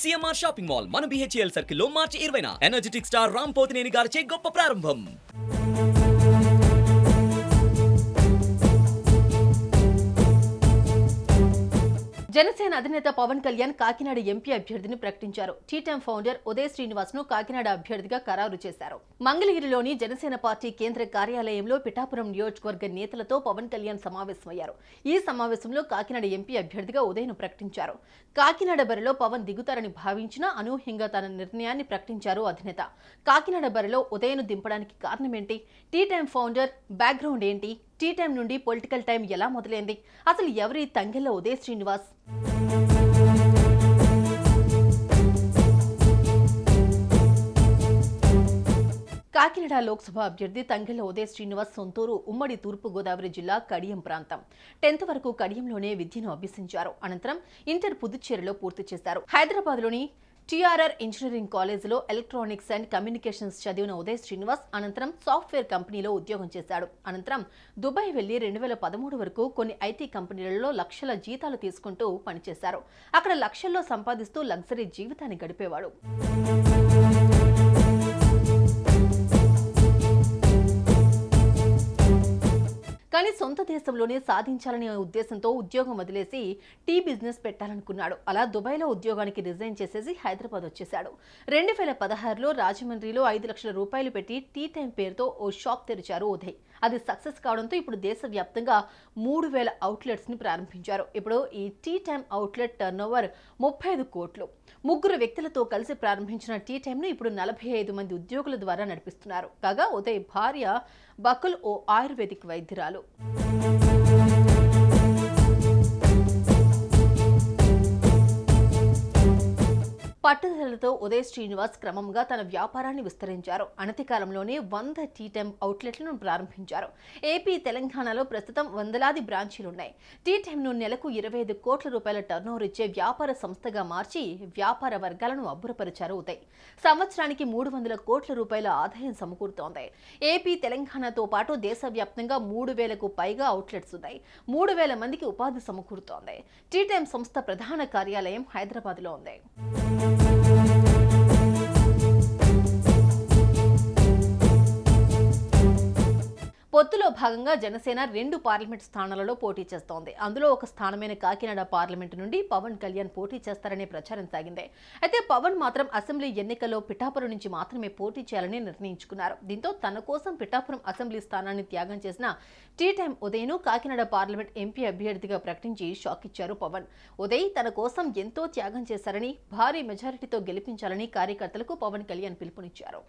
CMR shopping mall మన BHEL సర్కిల్లో మార్చి ఇరవైన. ఎనర్జెటిక్ స్టార్ రామ్ పోతినేని గారిచే గొప్ప ప్రారంభం. జనసేన అధినేత పవన్ కళ్యాణ్ కాకినాడ ఎంపీ అభ్యర్థిని ప్రకటించారు. టీటెం ఫౌండర్ ఉదయ్ శ్రీనివాస్ను కాకినాడ అభ్యర్థిగా ఖరారు చేశారు. మంగళగిరిలోని జనసేన పార్టీ కేంద్ర కార్యాలయంలో పిఠాపురం నియోజకవర్గ నేతలతో పవన్ కళ్యాణ్ సమావేశమయ్యారు. ఈ సమావేశంలో కాకినాడ ఎంపీ అభ్యర్థిగా ఉదయ్ను ప్రకటించారు. కాకినాడ బరిలో పవన్ దిగుతారని భావించినా అనూహ్యంగా తన నిర్ణయాన్ని ప్రకటించారు అధినేత. కాకినాడ బరిలో ఉదయ్ను దింపడానికి కారణమేంటి? టీ టైం ఫౌండర్ బ్యాక్గ్రౌండ్ ఏంటి? టీ టైం నుండి పొలిటికల్ టైం ఎలా మొదలైంది? అసలు ఎవరి తంగెల్ల ఉదయ శ్రీనివాస్? కాకినాడ లోక్సభ అభ్యర్థి తంగెళ్ళ ఉదయ శ్రీనివాస్ సొంతూరు ఉమ్మడి తూర్పు గోదావరి జిల్లా కడియం ప్రాంతం. టెన్త్ వరకు కడియంలోనే విద్యను అభ్యసించారు. అనంతరం ఇంటర్ పుదుచ్చేరిలో పూర్తి చేశారు. హైదరాబాద్లోని టీఆర్ఆర్ ఇంజనీరింగ్ కాలేజీలో ఎలక్ట్రానిక్స్ అండ్ కమ్యూనికేషన్స్ చదివిన ఉదయ్ శ్రీనివాస్ అనంతరం సాఫ్ట్వేర్ కంపెనీలో ఉద్యోగం చేశాడు. అనంతరం దుబాయ్ వెళ్ళి రెండు వేల పదమూడు వరకు కొన్ని ఐటీ కంపెనీలలో లక్షల జీతాలు తీసుకుంటూ పనిచేశారు. అక్కడ లక్షల్లో సంపాదిస్తూ లగ్జరీ జీవితాన్ని గడిపేవాడు. కానీ సొంత దేశంలోనే సాధించాలనే ఉద్దేశంతో ఉద్యోగం వదిలేసి టీ బిజినెస్ పెట్టాలనుకున్నాడు. అలా దుబాయ్లో ఉద్యోగానికి రిజైన్ చేసేసి హైదరాబాద్ వచ్చేశాడు. రెండు వేల పదహారులో రాజమండ్రిలో ఐదు లక్షల రూపాయలు పెట్టి టీ టైం పేరుతో ఓ షాప్ తెరిచారు ఉదయ్. అది సక్సెస్ కావడంతో ఇప్పుడు దేశవ్యాప్తంగా మూడు వేల అవుట్లెట్స్ని ప్రారంభించారు. ఇప్పుడు ఈ టీ టైం అవుట్లెట్ టర్నోవర్ ముప్పై ఐదు కోట్లు. ముగ్గురు వ్యక్తులతో కలిసి ప్రారంభించిన టీ టైంను ఇప్పుడు నలభై ఐదు మంది ఉద్యోగుల ద్వారా నడిపిస్తున్నారు. కాగా ఉదయ్ భార్య బకుల్ ఓ ఆయుర్వేదిక్ వైద్యురాలు. పట్టుదలతో ఉదయ్ శ్రీనివాస్ క్రమంగా తన వ్యాపారాన్ని విస్తరించారు. అనతి కాలంలోనే వంద టీ టైమ్ అవుట్లెట్లను ప్రారంభించారు. ఏపీ తెలంగాణలో ప్రస్తుతం వందలాది బ్రాంచీలున్నాయి. టీ టైమ్ను నెలకు ఇరవై ఐదు కోట్ల రూపాయల టర్నోవర్ ఇచ్చే వ్యాపార సంస్థగా మార్చి వ్యాపార వర్గాలను అబ్బురపరిచారు ఉదయ్. సంవత్సరానికి మూడు వందల కోట్ల రూపాయల ఆదాయం సమకూరుతోంది. ఏపీ తెలంగాణతో పాటు దేశవ్యాప్తంగా మూడు వేలకు పైగా అవుట్లెట్స్ ఉన్నాయి. మూడు వేల మందికి ఉపాధి సమకూరుతోంది. టీ టైమ్ సంస్థ ప్రధాన కార్యాలయం హైదరాబాద్లో ఉంది. పొత్తులో భాగంగా జనసేన రెండు పార్లమెంట్ స్థానాలలో పోటీ చేస్తోంది. అందులో ఒక స్థానమైన కాకినాడ పార్లమెంటు నుండి పవన్ కళ్యాణ్ పోటీ చేస్తారనే ప్రచారం సాగింది. అయితే పవన్ మాత్రం అసెంబ్లీ ఎన్నికల్లో పిఠాపురం నుంచి మాత్రమే పోటీ చేయాలని నిర్ణయించుకున్నారు. దీంతో తన కోసం పిఠాపురం అసెంబ్లీ స్థానాన్ని త్యాగం చేసిన టీ టైం ఉదయ్ను కాకినాడ పార్లమెంట్ ఎంపీ అభ్యర్థిగా ప్రకటించి షాక్ ఇచ్చారు పవన్. ఉదయ్ తన కోసం ఎంతో త్యాగం చేశారని భారీ మెజారిటీతో గెలిపించాలని కార్యకర్తలకు పవన్ కళ్యాణ్ పిలుపునిచ్చారు.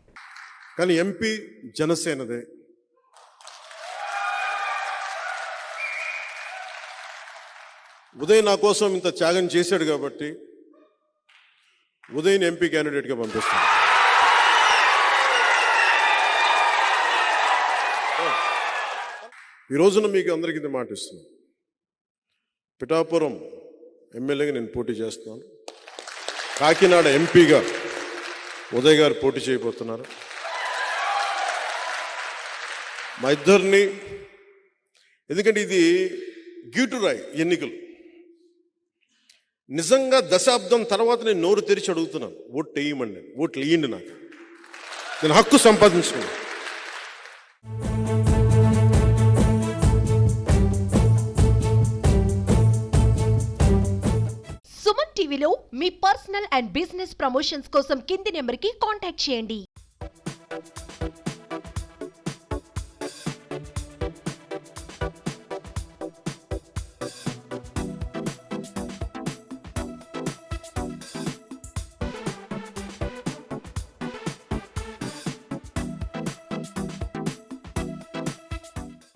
కానీ ఎంపీ జనసేనదే. ఉదయ్ నా కోసం ఇంత త్యాగం చేశాడు కాబట్టి ఉదయ్ని ఎంపీ క్యాండిడేట్గా పంపిస్తాను. ఈ రోజున మీకు అందరికీ ఇది మాట ఇస్తున్నాను. పిఠాపురం ఎమ్మెల్యేగా నేను పోటీ చేస్తున్నాను. కాకినాడ ఎంపీగా ఉదయ్ గారు పోటీ చేయబోతున్నారు. మా ఇద్దరిని ఎందుకంటే ఇది గీటురాయి ఎన్నికలు. నిజంగా దశాబ్దం తర్వాత నేను నోరు తెరిచి అడుగుతున్నాను ఓట్లు వేయమండి ఓట్లు వేయండి నాకు. నేను హక్కు సంపాదించుకున్నాను. సుమన్ టీవీలో మీ పర్సనల్ అండ్ బిజినెస్ ప్రమోషన్స్ కోసం కింది నెంబర్కి కాంటాక్ట్ చేయండి.